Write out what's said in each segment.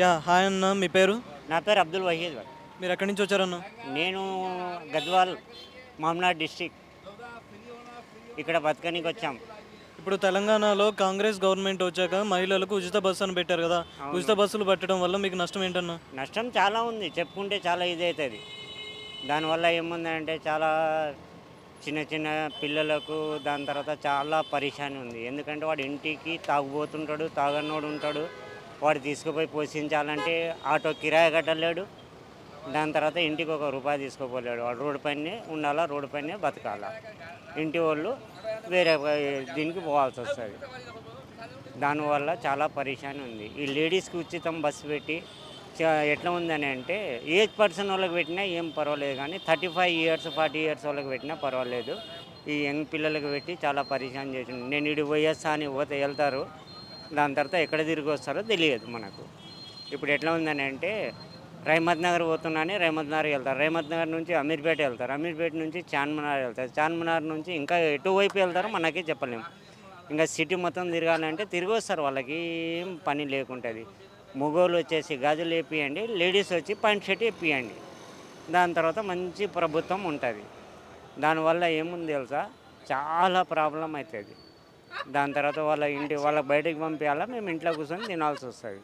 Yeah hi అన్న మీ పేరు? నా పేరు అబ్దుల్ వహీద్ భాయ్ మీరు ఎక్కడి నుంచి వచ్చారన్న? నేను గద్వాల్ మామ్నాడ్ డిస్టిక్. ఇక్కడ బతకనికి వచ్చాం. ఇప్పుడు తెలంగాణలో కాంగ్రెస్ గవర్నమెంట్ వచ్చాక మహిళలకు ఉచిత బస్సు అని పెట్టారు కదా ఉచిత బస్సులు పెట్టడం వల్ల మీకు నష్టం ఏంటన్నా? నష్టం చాలా ఉంది. చెప్పుకుంటే చాలా ఇది అవుతుంది దానివల్ల ఏముందంటే చాలా చిన్న చిన్న పిల్లలకు దాని తర్వాత చాలా పరిశాని ఉంది. ఎందుకంటే వాడు ఇంటికి తాగుబోతుంటాడు తాగనోడు ఉంటాడు వాడు తీసుకుపోయి పోషించాలంటే ఆటో కిరాయి కట్టలేడు. దాని తర్వాత ఇంటికి ఒక రూపాయి తీసుకోపోలేడు. వాడు రోడ్డు పైనే ఉండాలా రోడ్డు పైనే బతకాలా? ఇంటి వాళ్ళు వేరే దీనికి పోవాల్సి వస్తుంది. దానివల్ల చాలా పరిశాని ఉంది. ఈ లేడీస్కి ఉచితం బస్సు పెట్టి చ- ఎట్లా ఉందని అంటే ఏజ్ పర్సన్ వాళ్ళకి పెట్టినా ఏం పర్వాలేదు కానీ thirty five years forty years వాళ్ళకి పెట్టినా పర్వాలేదు. ఈ యంగ్ పిల్లలకి పెట్టి చాలా పరిశాన్ చేసింది. నేను ఇటు పోయేస్తా అని పోతే వెళ్తారు. దాని తర్వాత ఎక్కడ తిరిగి వస్తారో తెలియదు మనకు. ఇప్పుడు ఎట్లా ఉందని అంటే రైమత్ నగర్ పోతున్నానే రైమత్ నగర్ వెళ్తారు. రైమత్ నగర్ నుంచి అమీర్పేట వెళ్తారు. అమీర్పేట నుంచి చార్మినార్ వెళ్తారు. చార్మినార్ నుంచి ఇంకా ఎటువైపు వెళ్తారో మనకే చెప్పలేము ఇంకా సిటీ మొత్తం తిరగాలంటే తిరిగి వస్తారు. వాళ్ళకి ఏం పని లేకుంటుంది. మగోళ్ళు వచ్చేసి గాజులు వేపియండి లేడీస్ వచ్చి పాయింట్ షర్ట్ వేపియండి. దాని తర్వాత మంచి ప్రభుత్వం ఉంటుంది. దానివల్ల ఏముంది తెలుసా? చాలా ప్రాబ్లం అవుతుంది. దాని తర్వాత వాళ్ళ ఇంటి వాళ్ళకి బయటకు పంపించాలా మేము ఇంట్లో కూర్చొని తినాల్సి వస్తుంది.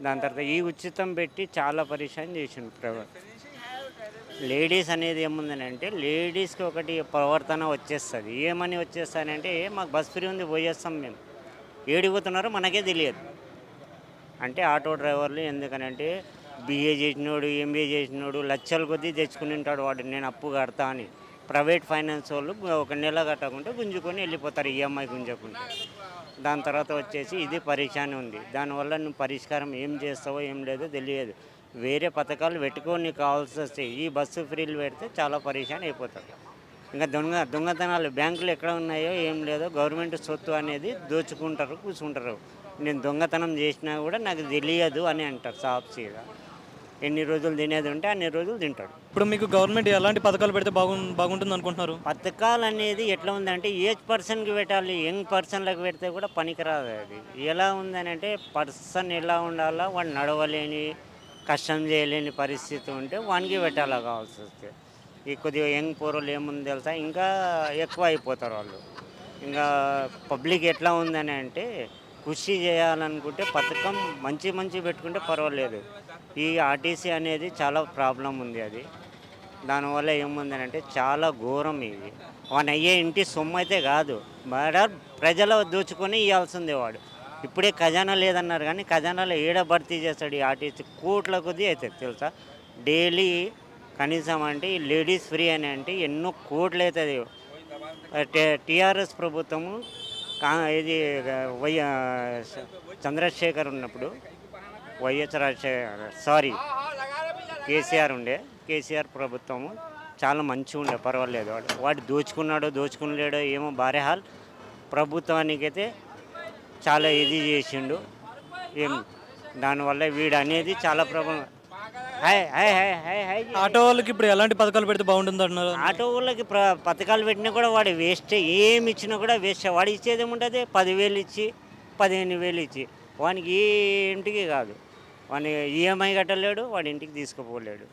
దాని తర్వాత ఈ ఉచితం పెట్టి చాలా పరిశాన్ చేసిండు ప్రభుత్వం లేడీస్ అనేది ఏముందనంటే లేడీస్కి ఒకటి ప్రవర్తన వచ్చేస్తుంది. ఏమని వచ్చేస్తానంటే "ఏ, మాకు బస్ ఫ్రీ ఉంది పోయేస్తాం మేము. ఏడిపోతున్నారో మనకే తెలియదు. అంటే ఆటో డ్రైవర్లు ఎందుకనంటే బీఏ చేసినోడు ఎంబీఏ చేసినోడు లక్షల కొద్దీ తెచ్చుకుని ఉంటాడు వాడు నేను అప్పు కడతా అని. ప్రైవేట్ ఫైనాన్స్ వాళ్ళు ఒక నెల కట్టకుండా గుంజుకొని వెళ్ళిపోతారు ఈఎంఐ గుంజకుండా. దాని తర్వాత వచ్చేసి ఇది పరిశాని ఉంది. దానివల్ల నువ్వు పరిష్కారం ఏం చేస్తావో ఏం లేదో తెలియదు. వేరే పథకాలు పెట్టుకొని కావాల్సి వస్తే ఈ బస్సు ఫ్రీలు పెడితే చాలా పరిశాన్ అయిపోతారు. ఇంకా దొంగ దొంగతనాలు బ్యాంకులు ఎక్కడ ఉన్నాయో ఏం లేదో గవర్నమెంట్ సొత్తు అనేది దోచుకుంటారు కూర్చుంటారు నేను దొంగతనం చేసినా కూడా నాకు తెలియదు అని అంటారు సాప్సీగా ఎన్ని రోజులు తినేది ఉంటే అన్ని రోజులు తింటాడు. ఇప్పుడు మీకు గవర్నమెంట్ ఎలాంటి పథకాలు పెడితే బాగు బాగుంటుంది అనుకుంటున్నారు? పథకాలు అనేది ఎట్లా ఉందంటే ఏజ్ పర్సన్కి పెట్టాలి యంగ్ పర్సన్లకు పెడితే కూడా పనికిరాదు అది. ఎలా ఉందని అంటే పర్సన్ ఎలా ఉండాలో వాడు నడవలేని కష్టం చేయలేని పరిస్థితి ఉంటే వానికి పెట్టాలా కావాల్సి వస్తే. ఈ కొద్దిగా యంగ్ పోరలు ఏముంది తెలుసా? ఇంకా ఎక్కువ అయిపోతారు వాళ్ళు. ఇంకా పబ్లిక్ ఎట్లా ఉందని అంటే కృషి చేయాలనుకుంటే పథకం మంచి మంచి పెట్టుకుంటే పర్వాలేదు. ఈ ఆర్టీసీ అనేది చాలా ప్రాబ్లం ఉంది అది. దానివల్ల ఏముందనంటే చాలా ఘోరం ఇది. వాడు అయ్యే ఇంటి సొమ్ము అయితే కాదు. బడ ప్రజలు దోచుకొని ఇవ్వాల్సిందే వాడు. ఇప్పుడే ఖజానా లేదన్నారు కానీ ఖజానాలో ఏడ భర్తీ చేస్తాడు ఈ ఆర్టీసీ. కోట్ల కొద్దీ అవుతుంది తెలుసా? డైలీ కనీసం అంటే ఈ లేడీస్ ఫ్రీ అని అంటే ఎన్నో కోట్లు అవుతుంది టీఆర్ఎస్ ప్రభుత్వము కా ఇది వై చంద్రశేఖర్ ఉన్నప్పుడు వైఎస్ రాజశేఖర్ సారీ కేసీఆర్ ఉండే కేసీఆర్ ప్రభుత్వము చాలా మంచిగా ఉండే పర్వాలేదు. వాడు వాడు దోచుకున్నాడో దోచుకునలేడో ఏమో భారీ హాల్. ప్రభుత్వానికైతే చాలా ఇది చేసిండు. ఏం దానివల్ల వీడు అనేది చాలా ప్రభావం. ఆటో వాళ్ళకి ఇప్పుడు ఎలాంటి పథకాలు పెడితే బాగుంటుంది అంటున్నారు? ఆటో వాళ్ళకి పథకాలు పెట్టినా కూడా వాడు వేస్ట్ ఏమి ఇచ్చినా కూడా వేస్ట్. వాడు ఇచ్చేది ఏముంటుంది? పదివేలు ఇచ్చి పదిహేను వేలు ఇచ్చి. వానికి ఏ ఇంటికి కాదు. వాని ఈఎంఐ కట్టలేడు వాడి ఇంటికి తీసుకుపోలేడు.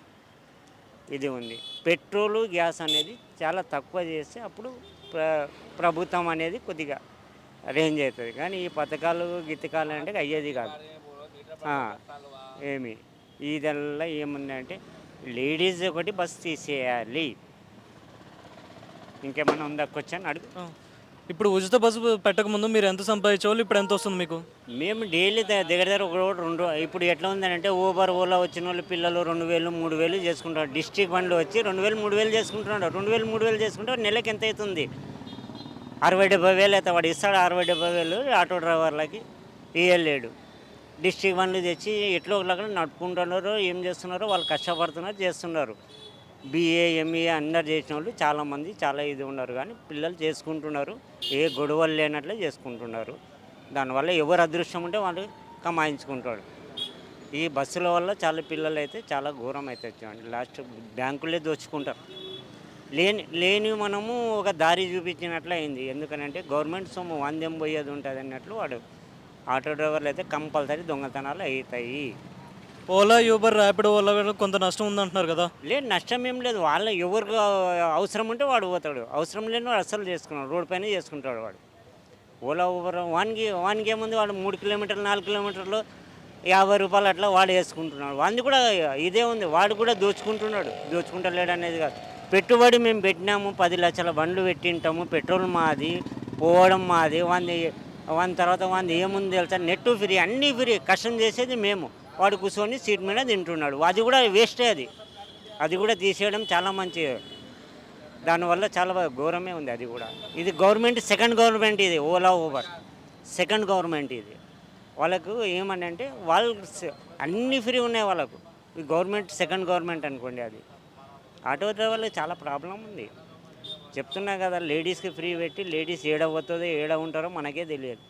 ఇది ఉంది. పెట్రోలు గ్యాస్ అనేది చాలా తక్కువ చేస్తే అప్పుడు ప్ర ప్రభుత్వం అనేది కొద్దిగా రేంజ్ అవుతుంది. కానీ ఈ పథకాలు గితకాలు అంటే అయ్యేది కాదు. ఏమి. ఇదల్లా ఏముందంటే లేడీస్ ఒకటి బస్ తీసేయాలి. ఇంకేమైనా ఉందా క్వశ్చన్? అడుగు. ఇప్పుడు ఉచిత బస్సు పెట్టక ముందు మీరు ఎంత సంపాదించేవాళ్ళు ఇప్పుడు ఎంత వస్తుంది మీకు? మేము డైలీ దగ్గర దగ్గర ఒక రెండు ఇప్పుడు ఎట్లా ఉందంటే ఊబర్ ఓలా వచ్చిన వాళ్ళు పిల్లలు రెండు వేలు మూడు వేలు చేసుకుంటారు. డిస్ట్రిక్ట్ బండ్లు వచ్చి రెండు వేలు మూడు వేలు చేసుకుంటున్నాడు రెండు వేలు మూడు వేలు చేసుకుంటే నెలకి ఎంత అవుతుంది? అరవై డెబ్బై వేలు అయితే వాడు ఇస్తాడు అరవై డెబ్బై వేలు ఆటో డ్రైవర్లకి ఇవ్వలేడు డిస్ట్రిక్ట్ బండ్లు తెచ్చి ఎట్లో ఒకలాగా నడుపుకుంటున్నారు ఏం చేస్తున్నారో వాళ్ళు కష్టపడుతున్నారు చేస్తున్నారు. బీఏ ఎంఏ అందరు చేసిన వాళ్ళు చాలామంది చాలా ఇది ఉన్నారు కానీ పిల్లలు చేసుకుంటున్నారు. ఏ గొడవలు లేనట్లే చేసుకుంటున్నారు. దానివల్ల ఎవరు అదృష్టం ఉంటే వాళ్ళు కమాయించుకుంటాడు ఈ బస్సుల వల్ల చాలా పిల్లలు అయితే చాలా ఘోరం అయితే వచ్చామండి లాస్ట్ బ్యాంకులే దోచుకుంటారు. లేని లేని మనము ఒక దారి చూపించినట్లు అయింది ఎందుకనంటే గవర్నమెంట్ సొమ్ము వందెం పోయేది ఉంటుంది అన్నట్లు వాడు ఆటో డ్రైవర్లు అయితే కంపల్సరీ దొంగతనాలు అవుతాయి. ఓలా యూబర్ ర్యాపిడో వల్ల కొంత నష్టం ఉందంటున్నారు కదా? లేదు నష్టం ఏం లేదు. వాళ్ళ ఎవరికి అవసరం ఉంటే వాడు పోతాడు. అవసరం లేని వాడు అస్సలు చేసుకున్నాడు. రోడ్ పైన చేసుకుంటాడు వాడు. ఓలా ఊబర్ వానికి వానికి ఏముంది వాడు మూడు కిలోమీటర్లు నాలుగు కిలోమీటర్లు యాభై రూపాయలు అట్లా వాడు వేసుకుంటున్నాడు. వాడిని కూడా ఇదే ఉంది. వాడు కూడా దోచుకుంటున్నాడు. దోచుకుంటలేడు అనేది కాదు. పెట్టుబడి మేము పెట్టినాము. పది లక్షల బండ్లు పెట్టింటాము. పెట్రోల్ మాది పోవడం మాది. వాంది వన్ తర్వాత వన్ ఏముంది తెలుసా? నెట్ ఫ్రీ అన్నీ ఫ్రీ. కష్టం చేసేది మేము. వాడు కూర్చొని సీట్ మీద తింటున్నాడు. అది కూడా వేస్టే అది. అది కూడా తీసేయడం చాలా మంచి దానివల్ల చాలా ఘోరమే ఉంది అది కూడా. ఇది గవర్నమెంట్ సెకండ్ గవర్నమెంట్ ఇది ఓలా ఊబర్. సెకండ్ గవర్నమెంట్ ఇది. వాళ్ళకు ఏమని అంటే వాళ్ళు అన్నీ ఫ్రీ ఉన్నాయి వాళ్ళకు. ఈ గవర్నమెంట్ సెకండ్ గవర్నమెంట్ అనుకోండి అది. ఆటో డ్రైవర్లకు చాలా ప్రాబ్లం ఉంది. చెప్తున్నా కదా లేడీస్కి ఫ్రీ పెట్టి లేడీస్ ఏడ పోతుందో ఏడ ఉంటారో మనకే తెలియదు.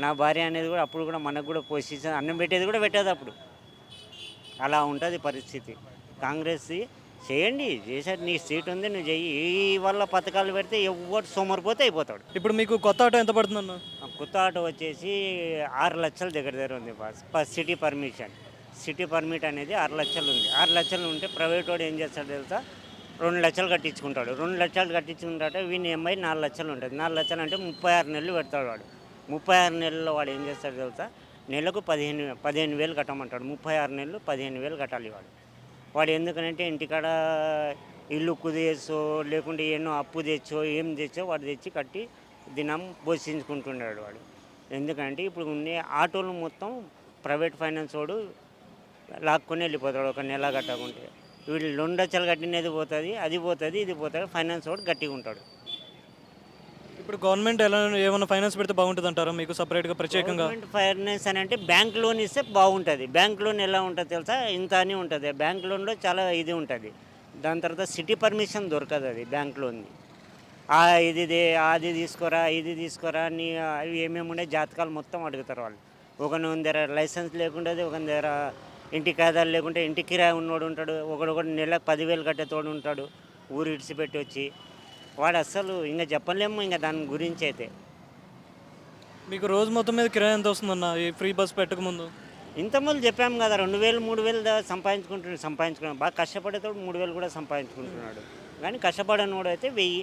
నా భార్య అనేది కూడా అప్పుడు కూడా మనకు కూడా పొజిషన్ అన్నం పెట్టేది కూడా పెట్టేది అప్పుడు. అలా ఉంటుంది పరిస్థితి. కాంగ్రెస్ చేయండి చేసాడు నీ సీట్ ఉంది నువ్వు చెయ్యి. ఈ వల్ల పథకాలు పెడితే ఎవరు సోమరిపోతే అయిపోతాడు. ఇప్పుడు మీకు కొత్త ఆటో ఎంత పడుతుందన్న కొత్త ఆటో వచ్చేసి ఆరు లక్షల దగ్గర దగ్గర ఉంది బాస్. ప- సిటీ పర్మిషన్. సిటీ పర్మిట్ అనేది ఆరు లక్షలు ఉంది. ఆరు లక్షలు ఉంటే ప్రైవేట్ వాడు ఏం చేస్తాడు తెలుసా? రెండు లక్షలు కట్టించుకుంటాడు. రెండు లక్షలు కట్టించుకుంటాడు వీని ఎంఐ నాలుగు లక్షలు ఉంటుంది. నాలుగు లక్షలు అంటే ముప్పై ఆరు నెలలు పెడతాడు వాడు. ముప్పై ఆరు నెలల్లో వాడు ఏం చేస్తాడు తెలుసా? నెలకు పదిహేను పదిహేను వేలు కట్టమంటాడు. ముప్పై ఆరు నెలలు పదిహేను వేలు కట్టాలి వాడు. వాడు ఎందుకనంటే ఇంటికాడ ఇల్లు కుదేసో లేకుంటే ఎన్నో అప్పు తెచ్చో ఏం తెచ్చో వాడు తెచ్చి కట్టి దినం పోషించుకుంటున్నాడు వాడు. ఎందుకంటే ఇప్పుడు ఉండే ఆటోలు మొత్తం ప్రైవేట్ ఫైనాన్స్ వాడు లాక్కొని వెళ్ళిపోతాడు ఒక నెల కట్టకుంటే. వీళ్ళు రెండు లక్షలు కట్టినది పోతుంది అది పోతుంది ఇది పోతుంది ఫైనాన్స్ వాడు గట్టిగా ఉంటాడు. ఇప్పుడు గవర్నమెంట్ ఎలా ఏమైనా ఫైనాన్స్ పెడితే బాగుంటుంది అంటారా మీకు సపరేట్గా ప్రత్యేకంగా? గవర్నమెంట్ ఫైనాన్స్ అని అంటే బ్యాంక్ లోన్ ఇస్తే బాగుంటుంది. బ్యాంక్ లోన్ ఎలా ఉంటుంది తెలుసా? ఇంత అని ఉంటుంది. బ్యాంక్ లోన్లో చాలా ఇది ఉంటుంది. దాని తర్వాత సిటీ పర్మిషన్ దొరకదు అది బ్యాంక్ లోన్ది ఆ ఇది అది తీసుకోరా ఇది తీసుకోరా అని అవి ఏమేమి ఉండే జాతకాలు మొత్తం అడుగుతారు వాళ్ళు. ఒకని దగ్గర లైసెన్స్ లేకుండా ఒక దగ్గర ఇంటి కాదాలు లేకుంటే ఇంటి కిరాయి ఉన్నోడు ఉంటాడు ఒకడు ఒకటి నెలకు పదివేలు కట్టేతోడు ఉంటాడు ఊరు ఇడిచిపెట్టి వచ్చి. వాడు అస్సలు ఇంకా చెప్పలేము ఇంకా దాని గురించి అయితే మీకు రోజు మొత్తం మీద కిరాయి ఎంత వస్తుందన్న ఈ ఫ్రీ బస్ పెట్టక ముందు? ఇంతకుముందు చెప్పాము కదా రెండు వేలు మూడు వేలు సంపాదించుకుంటున్నాడు సంపాదించుకున్నాడు. బాగా కష్టపడేటోడు మూడు వేలు కూడా సంపాదించుకుంటున్నాడు. కానీ కష్టపడనోడు అయితే వెయ్యి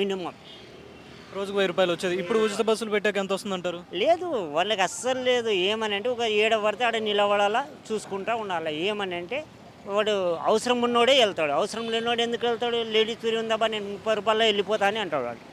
మినిమం. రోజుకు వెయ్యి రూపాయలు వచ్చేది. ఇప్పుడు ఉచిత బస్సులు పెట్టాక ఎంత వస్తుందంటారు? లేదు వాళ్ళకి అస్సలు లేదు. ఏమని అంటే ఒక ఏడ పడితే ఆడ నిలబడాలా చూసుకుంటా ఉండాలి. ఏమని అంటే వాడు అవసరం ఉన్నోడే వెళ్తాడు. అవసరం లేనివాడు ఎందుకు వెళ్తాడు? లేడీస్ ఫ్రీ ఉందాబా నేను ముప్పై రూపాయలు వెళ్ళిపోతా అని అంటాడు వాడు.